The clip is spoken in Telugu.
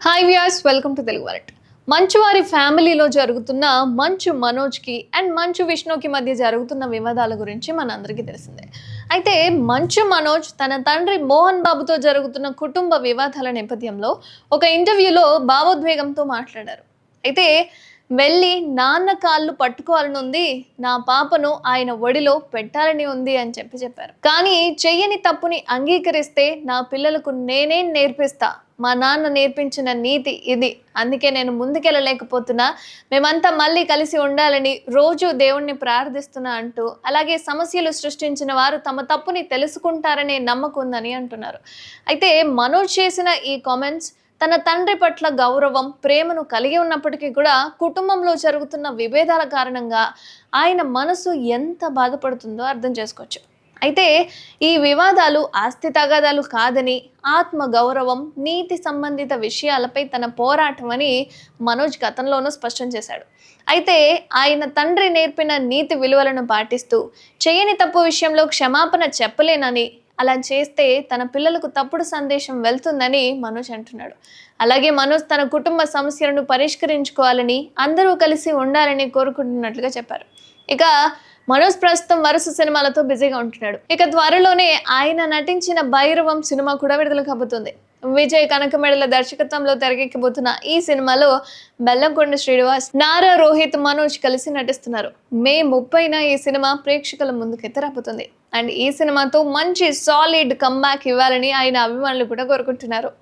Hi Vyas welcome to Telugu Manchu వారి ఫ్యామిలీలో జరుగుతున్న మంచు మనోజ్కి అండ్ మంచు విష్ణుకి మధ్య జరుగుతున్న వివాదాల గురించి మనందరికీ తెలిసిందే. అయితే మంచు మనోజ్ తన తండ్రి మోహన్ బాబుతో జరుగుతున్న కుటుంబ వివాదాల నేపథ్యంలో ఒక ఇంటర్వ్యూలో భావోద్వేగంతో మాట్లాడారు. అయితే వెళ్ళి నాన్న కాళ్ళు పట్టుకోవాలని ఉంది నా పాపను ఆయన ఒడిలో పెట్టాలని ఉంది అని చెప్పి చెప్పారు. కానీ చెయ్యని తప్పుని అంగీకరిస్తే నా పిల్లలకు నేనే నేర్పిస్తా? మా నాన్న నేర్పించిన నీతి ఇది. అందుకే నేను ముందుకెళ్ళలేకపోతున్నా. మేమంతా మళ్ళీ కలిసి ఉండాలని రోజు దేవుణ్ణి ప్రార్థిస్తున్నా అంటూ అలాగే సమస్యలు సృష్టించిన వారు తమ తప్పుని తెలుసుకుంటారనే నమ్మకం ఉందని అంటున్నారు. అయితే మనోజ్ చేసిన ఈ కామెంట్స్ తన తండ్రి పట్ల గౌరవం ప్రేమను కలిగి ఉన్నప్పటికీ కూడా కుటుంబంలో జరుగుతున్న విభేదాల కారణంగా ఆయన మనసు ఎంత బాధపడుతుందో అర్థం చేసుకోవచ్చు. అయితే ఈ వివాదాలు ఆస్తి తగాదాలు కాదని ఆత్మ గౌరవం నీతి సంబంధిత విషయాలపై తన పోరాటం అని మనోజ్ గతంలోనూ స్పష్టం చేశాడు. అయితే ఆయన తండ్రి నేర్పిన నీతి విలువలను పాటిస్తూ చేయని తప్పు విషయంలో క్షమాపణ చెప్పలేనని అలా చేస్తే తన పిల్లలకు తప్పుడు సందేశం వెళ్తుందని మనోజ్ అంటున్నాడు. అలాగే మనోజ్ తన కుటుంబ సమస్యలను పరిష్కరించుకోవాలని అందరూ కలిసి ఉండాలని కోరుకుంటున్నట్లుగా చెప్పారు. ఇక మనోజ్ ప్రస్తుతం వరుస సినిమాలతో బిజీగా ఉంటున్నాడు. ఇక త్వరలోనే ఆయన నటించిన భైరవం సినిమా కూడా విడుదల కాబోతుంది. విజయ్ కనకమెడల దర్శకత్వంలో తెరకెక్కబోతున్న ఈ సినిమాలో బెల్లంకొండ శ్రీనివాస్ నారా రోహిత్ మనోజ్ కలిసి నటిస్తున్నారు. మే ముప్పైన ఈ సినిమా ప్రేక్షకుల ముందుకైతే రాబోతుంది. అండ్ ఈ సినిమాతో మంచి సాలిడ్ కమ్బ్యాక్ ఇవ్వాలని ఆయన అభిమానులు కూడా కోరుకుంటున్నారు.